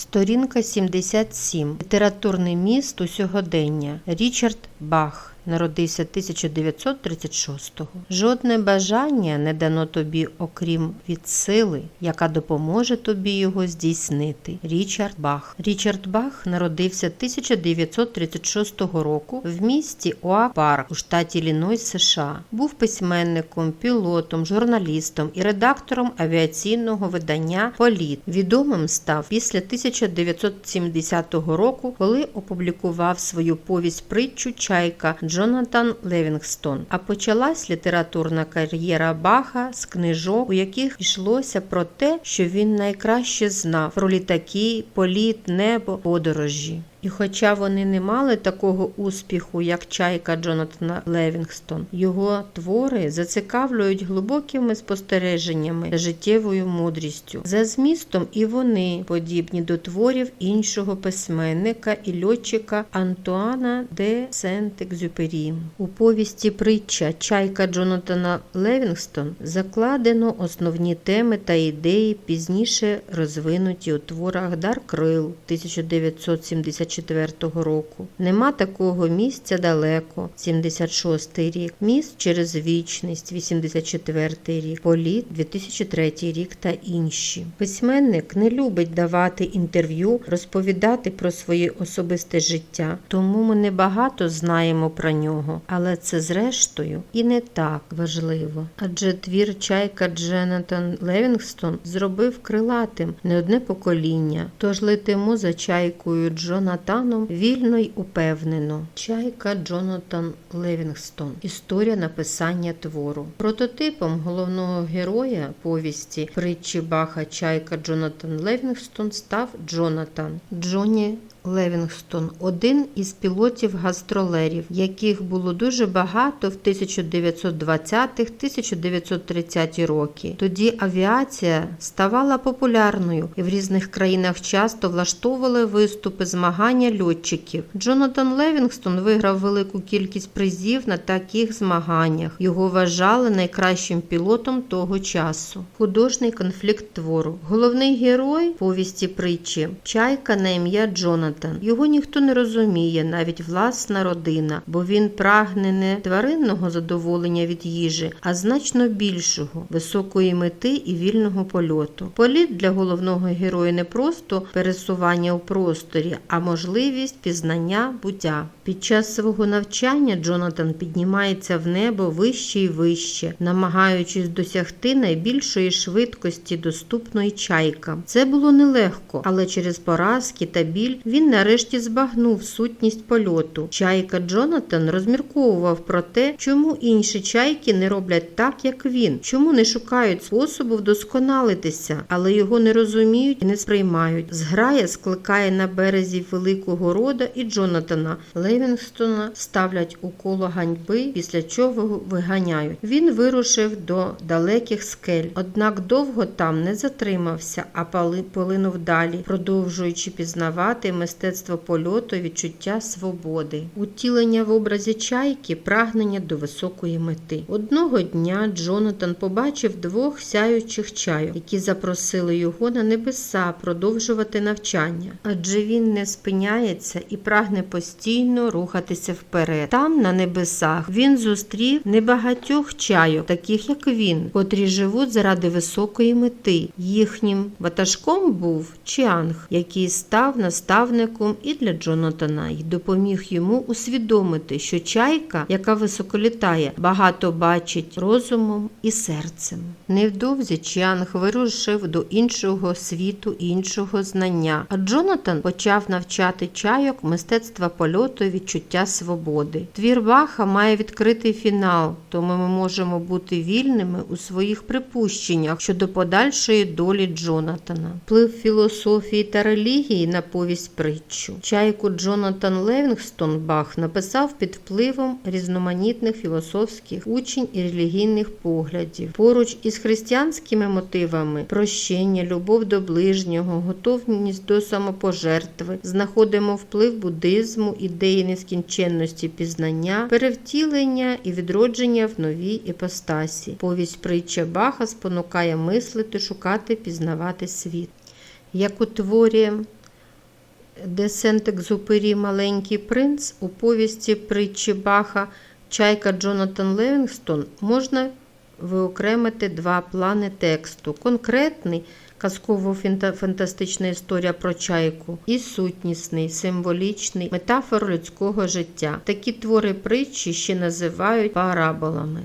Сторінка 77. Літературний міст у сьогодення. Річард Бах. Народився 1936-го. Жодне бажання не дано тобі, окрім від сили, яка допоможе тобі його здійснити. Річард Бах. Річард Бах народився 1936 року в місті Оа-Парк у штаті Іллінойс, США. Був письменником, пілотом, журналістом і редактором авіаційного видання Політ. Відомим став після 1970 року, коли опублікував свою повість притчу Чайка Джонатан Левінгстон. А почалась літературна кар'єра Баха з книжок, у яких йшлося про те, що він найкраще знав про літаки, політ, небо, подорожі. І хоча вони не мали такого успіху, як чайка Джонатана Левінгстон, його твори зацікавлюють глибокими спостереженнями та життєвою мудрістю. За змістом і вони подібні до творів іншого письменника і льотчика Антуана де Сент-Екзюпері. У повісті притча Чайка Джонатана Левінгстон закладено основні теми та ідеї, пізніше розвинуті у творах Дар Крил 1974 року. Нема такого місця далеко 76 рік. Міст через вічність 84 рік. Політ 2003 рік та інші. Письменник не любить давати інтерв'ю, розповідати про своє особисте життя, тому ми небагато знаємо про нього, але це зрештою і не так важливо. Адже твір чайка Дженатан Левінгстон зробив крилатим не одне покоління. Тож летимо за чайкою Джонатаном вільно й упевнено. Чайка Джонатан Левінгстон. Історія написання твору. Прототипом головного героя повісті притчі Баха Чайка Джонатан Левінгстон став Джонатан Джоні Левінгстон, один із пілотів-гастролерів, яких було дуже багато в 1920-1930 роки. Тоді авіація ставала популярною і в різних країнах часто влаштовували виступи змагання льотчиків. Джонатан Левінгстон виграв велику кількість призів на таких змаганнях. Його вважали найкращим пілотом того часу. Художній конфлікт твору. Головний герой повісті притчі чайка на ім'я Джонатан. Його ніхто не розуміє, навіть власна родина, бо він прагне не тваринного задоволення від їжі, а значно більшого високої мети і вільного польоту. Політ для головного героя не просто пересування у просторі, а можливість пізнання буття. Під час свого навчання Джонатан піднімається в небо вище і вище, намагаючись досягти найбільшої швидкості, доступної чайкам. Це було нелегко, але через поразки та біль він нарешті збагнув сутність польоту. Чайка Джонатан розмірковував про те, чому інші чайки не роблять так, як він, чому не шукають способу вдосконалитися, але його не розуміють і не сприймають. Зграя скликає на березі великого рода і Джонатана Левінгстона ставлять у коло ганьби, після чого виганяють. Він вирушив до далеких скель, однак довго там не затримався, а полинув далі, продовжуючи пізнавати мистецтво польоту і відчуття свободи. Утілення в образі чайки прагнення до високої мети. Одного дня Джонатан побачив двох сяючих чайок, які запросили його на небеса продовжувати навчання, адже він не спиняється і прагне постійно рухатися вперед. Там, на небесах, він зустрів небагатьох чайок, таких як він, котрі живуть заради високої мети. Їхнім ватажком був Чіанг, який став наставником і для Джонатана і допоміг йому усвідомити, що чайка, яка високо літає, багато бачить розумом і серцем. Невдовзі Чіанг вирушив до іншого світу, іншого знання. А Джонатан почав навчати чайок мистецтва польоту і відчуття свободи. Твір Баха має відкритий фінал, тому ми можемо бути вільними у своїх припущеннях щодо подальшої долі Джонатана. Вплив філософії та релігії на повість притчу. Чайку Джонатан Левінгстон Бах написав під впливом різноманітних філософських учень і релігійних поглядів. Поруч із християнськими мотивами прощення, любов до ближнього, готовність до самопожертви, знаходимо вплив буддизму, ідеї нескінченності пізнання, перевтілення і відродження в новій іпостасі. Повість притча Баха спонукає мислити, шукати, пізнавати світ. Як у творі де Сент-Екзупері Маленький принц у повісті притчі Баха Чайка Джонатан Левінгстон можна виокремити два плани тексту: конкретний казково-фантастична історія про чайку і сутнісний, символічний метафор людського життя. Такі твори притчі ще називають параболами.